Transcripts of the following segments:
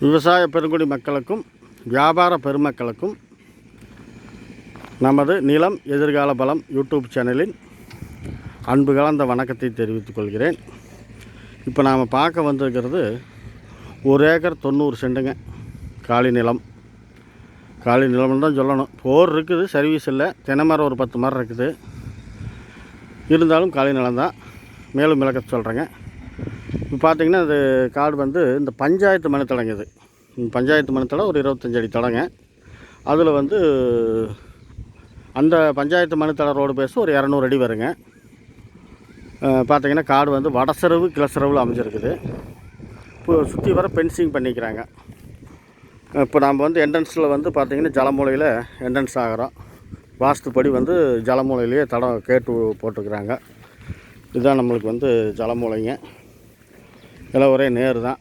விவசாய பெருங்குடி மக்களுக்கும் வியாபார பெருமக்களுக்கும் நமது நிலம் எதிர்கால பலம் யூடியூப் சேனலின் அன்பு கலந்த வணக்கத்தை தெரிவித்துக் கொள்கிறேன். இப்போ நாம் பார்க்க வந்திருக்கிறது ஒரு ஏக்கர் தொண்ணூறு செண்டுங்க காலி நிலம். காலி நிலம்னு தான் சொல்லணும். போர் இருக்குது சர்வீஸ் இல்லை. தென்னைமரம் ஒரு பத்து மரம் இருக்குது. இருந்தாலும் காலி நிலம் தான் மேலும் விளக்க சொல்கிறேங்க இப்போ பார்த்தீங்கன்னா அது காடு வந்து இந்த பஞ்சாயத்து மனத்தடங்க இது. பஞ்சாயத்து மனத்தடம் ஒரு இருபத்தஞ்சு அடி தடங்க. அதில் வந்து அந்த பஞ்சாயத்து மனுத்தட ரோடு பேச ஒரு இரநூறு அடி வருங்க. பார்த்திங்கன்னா பார்த்தீங்கன்னா காடு வந்து வடசரவு கிளசரவில் அமைஞ்சிருக்குது. இப்போ சுற்றி வர பென்சிங் பண்ணிக்கிறாங்க. இப்போ நாம் வந்து என்ட்ரன்ஸில் வந்து பார்த்திங்கன்னா ஜலமூலையில் என்ட்ரன்ஸ் ஆகிறோம். வாஸ்துப்படி வந்து ஜலமூலையிலேயே தடம் கேட்டு போட்டுக்கிறாங்க இதுதான் நம்மளுக்கு வந்து ஜலமூலைங்க. எல்லாம் ஒரே நேர் தான்.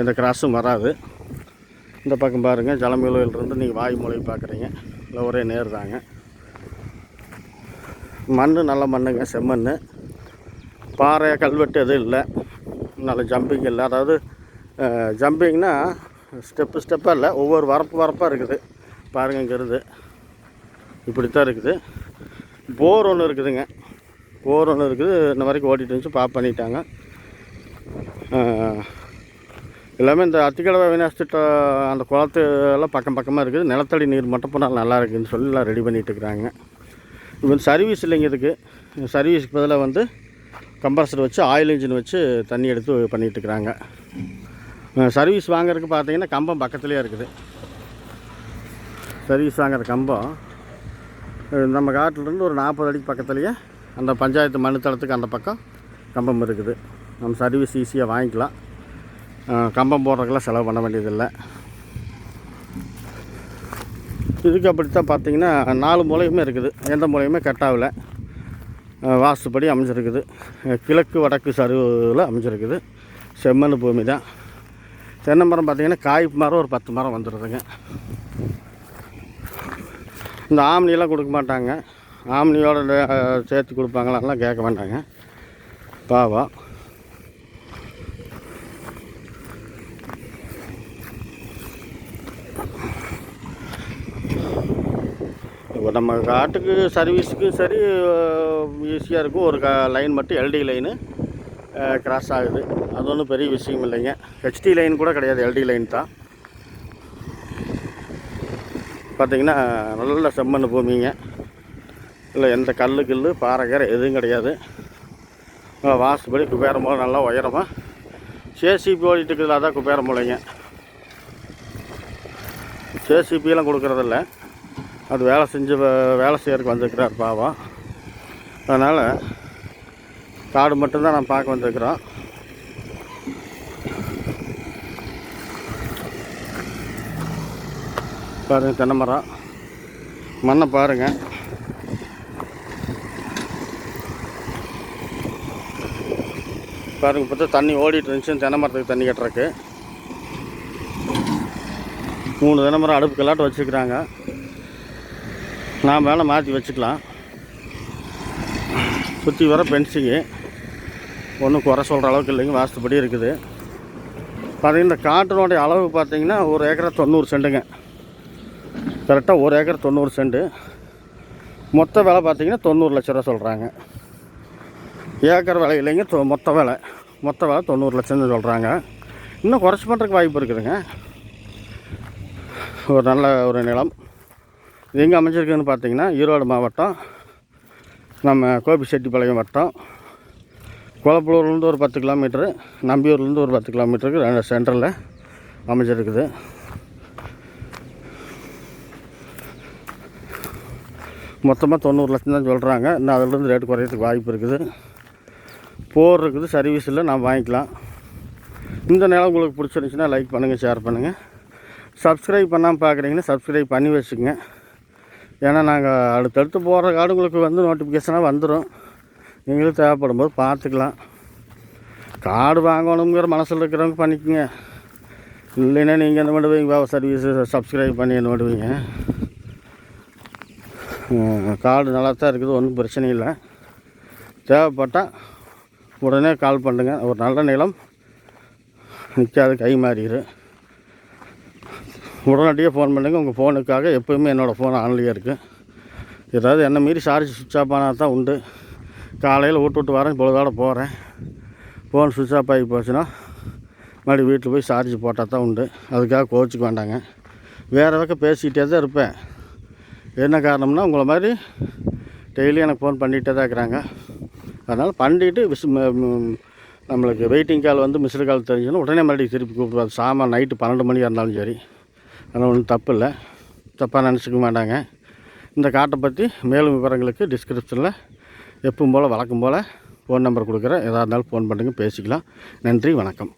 எந்த கிராஸும் வராது. இந்த பக்கம் பாருங்கள் ஜலமூலையிலிருந்து நீங்கள் வாய்மூலை பார்க்குறீங்க. இல்லை ஒரே நேர் தாங்க. மண் நல்ல மண்ணுங்க செம்மண் பாறை கல்வெட்டு எதுவும் இல்லை. நல்ல ஜம்பிங் இல்லை. அதாவது ஜம்பிங்னா ஸ்டெப்பு ஸ்டெப்பாக இல்லை. ஒவ்வொரு வரப்பு வரப்பாக இருக்குது. பாருங்கள் இங்கே இருக்குது இப்படித்தான் இருக்குது. போர் ஒன்று இருக்குதுங்க. போர் ஒன்று இருக்குது. இன்ன வரைக்கும் ஓட்டிகிட்டு இருந்துச்சு பாப் பண்ணிட்டாங்க. எல்லாமே இந்த அத்திக்கடவை வினாசிட்ட அந்த குளத்து எல்லாம் பக்கம் பக்கமாக இருக்குது. நிலத்தடி நீர் மட்டும் போனால் நல்லா இருக்குதுன்னு சொல்லி எல்லாம் ரெடி பண்ணிகிட்டு இருக்கிறாங்க. இப்போ வந்து சர்வீஸ் இல்லைங்க இதுக்கு. சர்வீஸ்க்கு பதிலாக வந்து கம்ப்ரஸர் வச்சு ஆயில் இன்ஜின் வச்சு தண்ணி எடுத்து பண்ணிகிட்டு இருக்கிறாங்க. சர்வீஸ் வாங்குறதுக்கு பார்த்தீங்கன்னா கம்பம் பக்கத்துலேயே இருக்குது. சர்வீஸ் வாங்குற கம்பம் நம்ம காட்டிலேருந்து ஒரு நாற்பது அடிக்கு பக்கத்துலேயே அந்த பஞ்சாயத்து மனுத்தளத்துக்கு அந்த பக்கம் கம்பம் இருக்குது. நம்ம சர்வீஸ் ஈஸியாக வாங்கிக்கலாம். கம்பம் போடுறதுக்கெல்லாம் செலவு பண்ண வேண்டியதில்லை. இதுக்கு அப்படித்தான் பார்த்தீங்கன்னா நாலு மூலையுமே இருக்குது. எந்த மூலையுமே கட் ஆகல வாஸ்துப்படி அமைஞ்சிருக்குது. கிழக்கு வடக்கு சருவில் அமைஞ்சிருக்குது. செம்மண் பூமி தான். தென்னை மரம் பார்த்திங்கன்னா காய் மரம் ஒரு பத்து மரம் வந்துடுதுங்க இந்த ஆம்னியெல்லாம் கொடுக்க மாட்டாங்க. ஆம்னியோட சேர்த்து கொடுப்பாங்களான்லாம் கேட்க மாட்டாங்க. பாவம். நம்ம காட்டுக்கு சர்வீஸுக்கு சரி ஈஸியாக இருக்கும். ஒரு க லைன் மட்டும் எல்டி லைனு கிராஸ் ஆகுது. அது ஒன்றும் பெரிய விஷயம் இல்லைங்க. ஹெச்டி லைன் கூட கிடையாது எல்டி லைன் தான். பார்த்தீங்கன்னா நல்ல செம்மண் பூமிங்க. இல்லை எந்த கல் கில்லு பாறை கீரை எதுவும் கிடையாது. வாசப்படி வாசுபடி குபேர மூலை நல்லா உயரமாக சேசிபி ஓடிட்டு இருக்குதுல அதான் குபேரம் மூலைங்க சேசிபியெல்லாம் கொடுக்குறதில்ல. அது வேலை செஞ்சு வேலை செய்யறதுக்கு வந்திருக்கிறார் பாவம். அதனால் காடு மட்டும்தான் நான் பார்க்க வந்திருக்கிறோம். பாருங்கள் தென்னை மரம். மண்ணை பாருங்கள் பாருங்கள் பார்த்தா தண்ணி ஓடிட்டு இருந்துச்சு. தென்னை மரத்துக்கு தண்ணி கட்டுறக்கு மூணு தென்னை மரம் அடுப்பு கல்லாட்டம் வச்சுக்கிறாங்க நான் வேணால் மாற்றி வச்சுக்கலாம். சுற்றி வர பென்சிங்கு ஒன்றும் குறை சொல்கிற அளவுக்கு இல்லைங்க வாஸ்துப்படி இருக்குது. பார்த்தீங்கன்னா இந்த காட்டினுடைய அளவு பார்த்தீங்கன்னா ஒரு ஏக்கரை தொண்ணூறு செண்டுங்க. கரெக்டாக ஒரு ஏக்கர் தொண்ணூறு செண்டு. மொத்த விலை பார்த்தீங்கன்னா தொண்ணூறு லட்ச ரூபா சொல்கிறாங்க. ஏக்கர் விலை இல்லைங்க தொ- மொத்த விலை. மொத்த விலை தொண்ணூறு லட்சம்னு சொல்கிறாங்க. இன்னும் குறைச்சி பண்ணுறதுக்கு வாய்ப்பு இருக்குதுங்க. ஒரு நல்ல ஒரு நிலம். இது எங்கே அமைஞ்சிருக்குன்னு பார்த்தீங்கன்னா ஈரோடு மாவட்டம் நம்ம கோபிச்செட்டிப்பாளையம் வட்டம். குளப்பலூர்லேருந்து ஒரு பத்து கிலோமீட்ரு நம்பியூர்லேருந்து ஒரு பத்து கிலோமீட்டருக்கு ரெண்டு சென்டரில் அமைஞ்சிருக்குது. மொத்தமாக தொண்ணூறு லட்சம் தான் சொல்கிறாங்க இன்னும் அதிலிருந்து ரேட்டு குறையிறதுக்கு வாய்ப்பு இருக்குது. போர் இருக்குது சர்வீஸ் இல்லை நான் வாங்கிக்கலாம். இந்த நிலம் உங்களுக்கு பிடிச்சிருந்துச்சுன்னா லைக் பண்ணுங்கள் ஷேர் பண்ணுங்கள் சப்ஸ்கிரைப் பண்ணாமல் பார்க்குறீங்கன்னா சப்ஸ்கிரைப் பண்ணி வச்சுக்கோங்க. ஏன்னா நாங்கள் அடுத்தடுத்து போகிற காடுகளுக்கு உங்களுக்கு வந்து நோட்டிஃபிகேஷனாக வந்துடும் நீங்களும் தேவைப்படும் போது பார்த்துக்கலாம். காடு வாங்கணுங்கிற மனசில் இருக்கிறவங்க பண்ணிக்கோங்க. இல்லைன்னா நீங்கள் என்ன பண்ணுவீங்க? சர்வீஸ் சப்ஸ்கிரைப் பண்ணி என்ன பண்ணுவீங்க? காடு நல்லா தான் இருக்குது ஒன்றும் பிரச்சனை இல்லை. தேவைப்பட்டால் உடனே கால் பண்ணுங்கள் ஒரு நல்ல நிலம் நிற்காது கை மாறிடும் உடனடியாக ஃபோன் பண்ணுங்கள் உங்கள் ஃபோனுக்காக எப்போயுமே என்னோடய ஃபோன் ஆன்லேயே இருக்குது ஏதாவது என்ன மீறி சார்ஜ் சுவிட்ச் ஆஃப் ஆனால் தான் உண்டு. காலையில் விட்டு விட்டு வரேன். பொழுதோட போகிறேன் ஃபோன் சுவிட்ச் ஆஃப் ஆகி போச்சுன்னா மறுபடியும் வீட்டில் போய் சார்ஜ் போட்டால் தான் உண்டு. அதுக்காக கோச்சிக்க வேண்டாங்க. வேறு பக்கம் பேசிக்கிட்டே தான் இருப்பேன். என்ன காரணம்னா உங்களை மாதிரி டெய்லி எனக்கு ஃபோன் பண்ணிகிட்டே தான் இருக்கிறாங்க. அதனால் பண்ணிட்டு விஸ் ம- நம்மளுக்கு வெயிட்டிங் கால் வந்து மிஸ்டு கால் தெரிஞ்சுன்னா உடனே மறுபடியும் திருப்பி கூப்பிடுவாங்க சாமான் நைட்டு பன்னெண்டு மணியாக இருந்தாலும் சரி. அதனால் ஒன்றும் தப்பு இல்லை தப்பாக நினச்சிக்க மாட்டாங்க. இந்த காட்டை பற்றி மேலும் விவரங்களுக்கு டிஸ்கிரிப்ஷனில் எப்பவும் போல் வழக்கம் போல் ஃபோன் நம்பர் கொடுக்குறேன். எதாக இருந்தாலும் ஃபோன் பண்ணுங்கள் பேசிக்கலாம். நன்றி வணக்கம்.